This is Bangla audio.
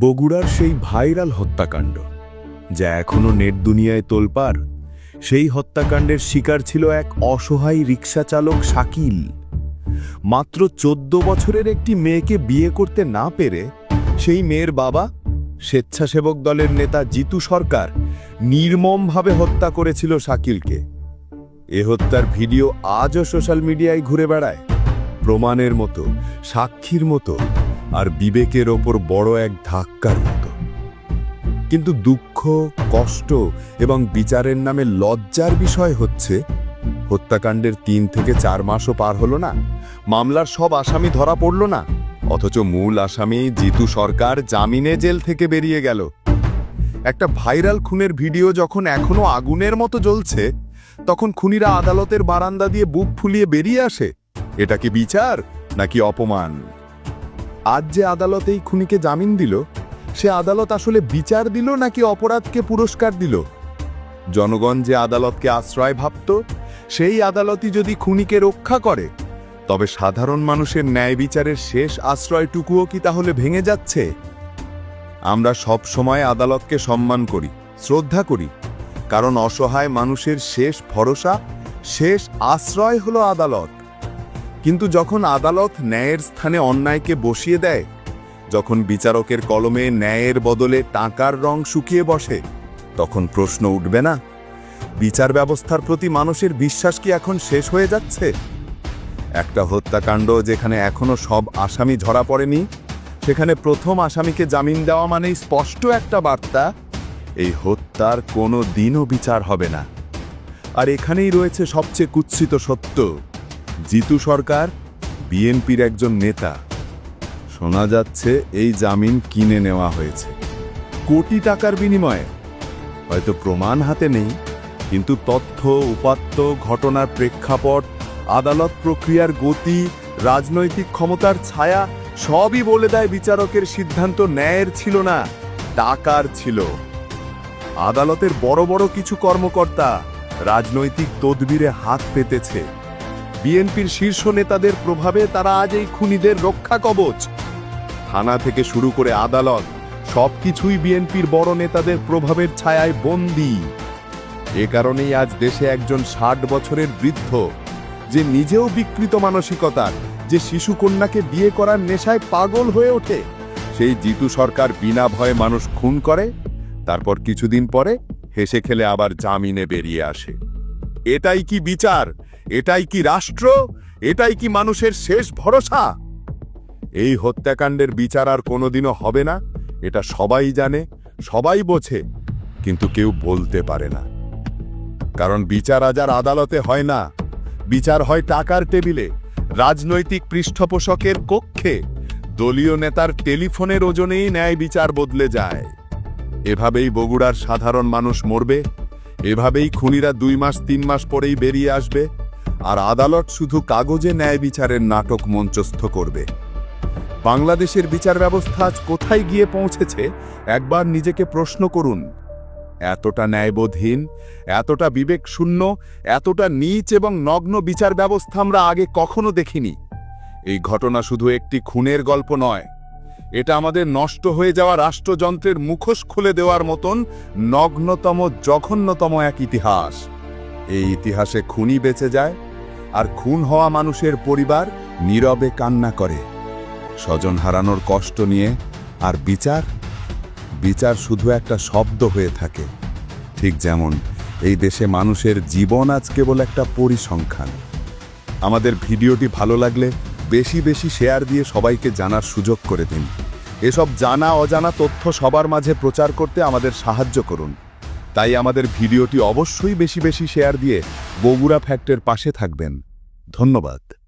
বগুড়ার সেই ভাইরাল হত্যাকাণ্ড, যা এখনও নেট দুনিয়ায় তোলপার সেই হত্যাকাণ্ডের শিকার ছিল এক অসহায় রিক্সা চালক শাকিল। মাত্র চোদ্দ বছরের একটি মেয়েকে বিয়ে করতে না পেরে সেই মেয়ের বাবা, স্বেচ্ছাসেবক দলের নেতা জিতু সরকার, নির্মমভাবে হত্যা করেছিল শাকিলকে। এ হত্যার ভিডিও আজও সোশ্যাল মিডিয়ায় ঘুরে বেড়ায়। প্রমাণের মতো, সাক্ষীর মতো। আর বিবেকের ওপর বড় এক ধাক্কার মতো। কিন্তু দুঃখ, কষ্ট এবং বিচারের নামে লজ্জার বিষয় হচ্ছে, হত্যাকাণ্ডের তিন থেকে চার মাসও পার হলো না, মামলার সব আসামি ধরা পড়ল না, অথচ মূল আসামি জিতু সরকার জামিনে জেল থেকে বেরিয়ে গেল। একটা ভাইরাল খুনের ভিডিও যখন এখনও আগুনের মতো জ্বলছে, তখন খুনিরা আদালতের বারান্দা দিয়ে বুক ফুলিয়ে বেরিয়ে আসে। এটা কি বিচার নাকি অপমান? আজ যে আদালত এই খুনিকে জামিন দিল, সে আদালত আসলে বিচার দিল নাকি অপরাধকে পুরস্কার দিল? জনগণ যে আদালতকে আশ্রয় ভাবত, সেই আদালতই যদি খুনিকে রক্ষা করে, তবে সাধারণ মানুষের ন্যায় বিচারের শেষ আশ্রয়টুকুও কি তাহলে ভেঙে যাচ্ছে? আমরা সব সময় আদালতকে সম্মান করি, শ্রদ্ধা করি, কারণ অসহায় মানুষের শেষ ভরসা, শেষ আশ্রয় হলো আদালত। কিন্তু যখন আদালত ন্যায়ের স্থানে অন্যায়কে বসিয়ে দেয়, যখন বিচারকের কলমে ন্যায়ের বদলে টাকার রং শুকিয়ে বসে, তখন প্রশ্ন উঠবে না, বিচার ব্যবস্থার প্রতি মানুষের বিশ্বাস কি এখন শেষ হয়ে যাচ্ছে? একটা হত্যাকাণ্ড যেখানে এখনও সব আসামি ধরা পড়েনি, সেখানে প্রথম আসামিকে জামিন দেওয়া মানেই স্পষ্ট একটা বার্তা, এই হত্যার কোনো দিনও বিচার হবে না। আর এখানেই রয়েছে সবচেয়ে কুৎসিত সত্য। জিতু সরকার, বিএনপির একজন নেতা। শোনা যাচ্ছে এই জামিন কিনে নেওয়া হয়েছে। কোটি টাকার বিনিময়ে। হয়তো প্রমাণ হাতে নেই, কিন্তু তথ্য, উপাত্ত, ঘটনার প্রেক্ষাপট, আদালত প্রক্রিয়ার গতি, রাজনৈতিক ক্ষমতার ছায়া, সবই বলে দেয় বিচারকের সিদ্ধান্ত ন্যায়ের ছিল না, টাকার ছিল। আদালতের বড় বড় কিছু কর্মকর্তা রাজনৈতিক তদবিরে হাত পেতেছে। বিএনপির শীর্ষ নেতাদের প্রভাবে তারা আজ এই খুনিদের রক্ষা কবচ। থানা থেকে শুরু করে আদালত, সবকিছুই বিএনপির বড় নেতাদের প্রভাবের ছায়ায় বন্দী। এ কারণেই আজ দেশে একজন ষাট বছরের বৃদ্ধ, যে নিজেও বিকৃত মানসিকতার, যে শিশু কন্যাকে বিয়ে করার নেশায় পাগল হয়ে ওঠে, সেই জিতু সরকার বিনা ভয়ে মানুষ খুন করে, তারপর কিছুদিন পরে হেসে খেলে আবার জামিনে বেরিয়ে আসে। এটাই কি বিচার? এটাই কি রাষ্ট্র? এটাই কি মানুষের শেষ ভরসা? এই হত্যাকাণ্ডের বিচার আর কোনোদিনও হবে না, এটা সবাই জানে, সবাই বোঝে, কিন্তু কেউ বলতে পারে না। কারণ বিচার আজ আর আদালতে হয় না। বিচার হয় টাকার টেবিলে, রাজনৈতিক পৃষ্ঠপোষকের কক্ষে, দলীয় নেতার টেলিফোনের ওজনেই ন্যায় বিচার বদলে যায়। এভাবেই বগুড়ার সাধারণ মানুষ মরবে, এভাবেই খুনিরা দুই মাস, তিন মাস পরেই বেরিয়ে আসবে আর আদালত শুধু কাগজে ন্যায় বিচারের নাটক মঞ্চস্থ করবে। বাংলাদেশের বিচার ব্যবস্থা আজ কোথায় গিয়ে পৌঁছেছে, একবার নিজেকে প্রশ্ন করুন। এতটা ন্যায়বোধহীন, এতটা বিবেকশূন্য, এতটা নীচ এবং নগ্ন বিচার ব্যবস্থা আমরা আগে কখনো দেখিনি। এই ঘটনা শুধু একটি খুনের গল্প নয়, এটা আমাদের নষ্ট হয়ে যাওয়া রাষ্ট্রযন্ত্রের মুখোশ খুলে দেওয়ার মতন নগ্নতম, জঘন্যতম এক ইতিহাস। এই ইতিহাসে খুনি বেঁচে যায় আর খুন হওয়া মানুষের পরিবার নীরবে কান্না করে। স্বজন হারানোর কষ্ট নিয়ে আর বিচার? বিচার শুধু একটা শব্দ হয়ে থাকে। ঠিক যেমন, এই দেশে মানুষের জীবন আজ কেবল একটা পরিসংখ্যান। আমাদের ভিডিওটি ভালো লাগলে বেশি বেশি শেয়ার দিয়ে সবাইকে জানার সুযোগ করে দিন। এসব জানা অজানা তথ্য সবার মাঝে প্রচার করতে আমাদের সাহায্য করুন। তাই আমাদের ভিডিওটি অবশ্যই বেশি বেশি শেয়ার দিয়ে বগুড়া ফ্যাক্টের পাশে থাকবেন। ধন্যবাদ।